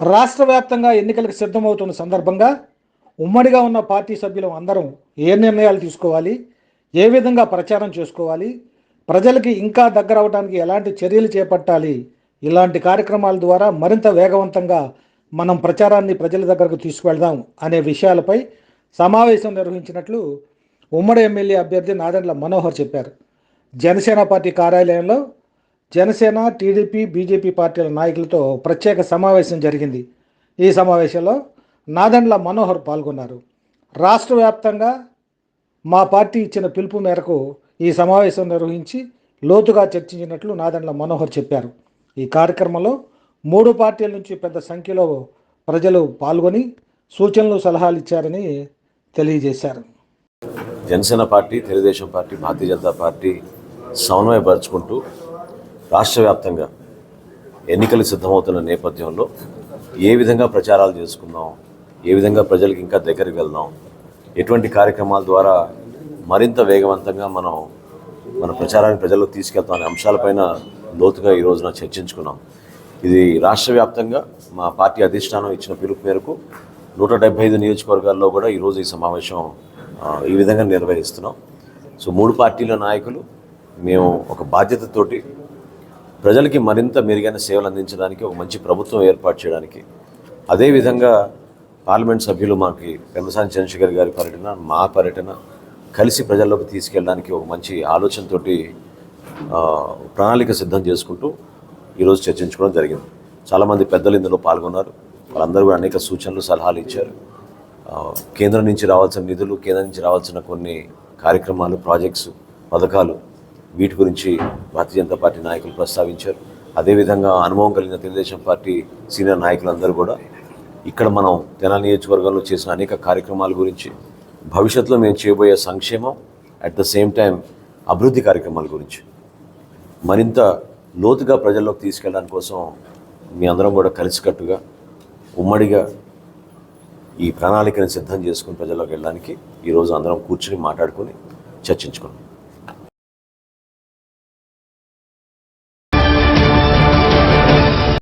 రాష్ట్ర వ్యాప్తంగా ఎన్నికలకు సిద్ధమవుతున్న సందర్భంగా ఉమ్మడిగా ఉన్న పార్టీ సభ్యులు అందరం ఏ నిర్ణయాలు తీసుకోవాలి? ఏ విధంగా ప్రచారం చేసుకోవాలి? ప్రజలకి ఇంకా దగ్గర అవడానికి ఎలాంటి చర్యలు చేపట్టాలి? ఇలాంటి కార్యక్రమాల ద్వారా మరింత వేగవంతంగా మనం ప్రచారాన్ని ప్రజల దగ్గరకు తీసుకువెళ్దాం అనే విషయాలపై సమావేశం నిర్వహించినట్లు ఉమ్మడి ఎమ్మెల్యే అభ్యర్థి నాదెండ్ల మనోహర్ చెప్పారు. జనసేన పార్టీ కార్యాలయంలో జనసేన టీడీపీ బీజేపీ పార్టీల నాయకులతో ప్రత్యేక సమావేశం జరిగింది. ఈ సమావేశంలో నాదండ్ల మనోహర్ పాల్గొన్నారు. రాష్ట్ర వ్యాప్తంగా మా పార్టీ ఇచ్చిన పిలుపు మేరకు ఈ సమావేశం నిర్వహించి లోతుగా చర్చించినట్లు నాదండ్ల మనోహర్ చెప్పారు. ఈ కార్యక్రమంలో మూడు పార్టీల నుంచి పెద్ద సంఖ్యలో ప్రజలు పాల్గొని సూచనలు సలహాలు ఇచ్చారని తెలియజేశారు. Janasena party Telugu Desam party Bharatiya Janata party సమన్వయపరుచుకుంటూ రాష్ట్ర వ్యాప్తంగా ఎన్నికలు సిద్ధమవుతున్న నేపథ్యంలో ఏ విధంగా ప్రచారాలు చేసుకుందాం ఏ విధంగా ప్రజలకు ఇంకా దగ్గరికి వెళ్దాం ఎటువంటి కార్యక్రమాల ద్వారా మరింత వేగవంతంగా మనం మన ప్రచారాన్ని ప్రజల్లో తీసుకెళ్తాం అనే అంశాలపైన లోతుగా ఈ రోజున చర్చించుకున్నాం. ఇది రాష్ట్ర వ్యాప్తంగా మా పార్టీ అధిష్టానం ఇచ్చిన పిలుపు మేరకు నూట డెబ్బై ఐదు నియోజకవర్గాల్లో కూడా ఈరోజు ఈ సమావేశం ఈ విధంగా నిర్వహిస్తున్నాం. సో మూడు పార్టీల నాయకులు మేము ఒక బాధ్యతతోటి ప్రజలకి మరింత మెరుగైన సేవలు అందించడానికి ఒక మంచి ప్రభుత్వం ఏర్పాటు చేయడానికి. అదేవిధంగా పార్లమెంట్ సభ్యులు మాకి పెమ్మసాని చంద్రశేఖర్ గారి పర్యటన మా పర్యటన కలిసి ప్రజల్లోకి తీసుకెళ్ళడానికి ఒక మంచి ఆలోచనతో ప్రణాళిక సిద్ధం చేసుకుంటూ ఈరోజు చర్చించుకోవడం జరిగింది. చాలామంది పెద్దలు ఇందులో పాల్గొన్నారు. వాళ్ళందరూ కూడా అనేక సూచనలు సలహాలు ఇచ్చారు. కేంద్రం నుంచి రావాల్సిన నిధులు కేంద్రం నుంచి రావాల్సిన కొన్ని కార్యక్రమాలు ప్రాజెక్ట్స్ పథకాలు వీటి గురించి భారతీయ జనతా పార్టీ నాయకులు ప్రస్తావించారు. అదేవిధంగా అనుభవం కలిగిన తెలుగుదేశం పార్టీ సీనియర్ నాయకులందరూ కూడా ఇక్కడ మనం తెనాలి నియోజకవర్గంలో చేసిన అనేక కార్యక్రమాల గురించి భవిష్యత్తులో మేము చేయబోయే సంక్షేమం అట్ ద సేమ్ టైం అభివృద్ధి కార్యక్రమాల గురించి మరింత లోతుగా ప్రజల్లోకి తీసుకెళ్ళడానికి కోసం మీ అందరం కూడా కలిసికట్టుగా ఉమ్మడిగా ఈ ప్రణాళికను సిద్ధం చేసుకుని ప్రజల్లోకి వెళ్ళడానికి ఈరోజు అందరం కూర్చుని మాట్లాడుకొని చర్చించుకున్నాం.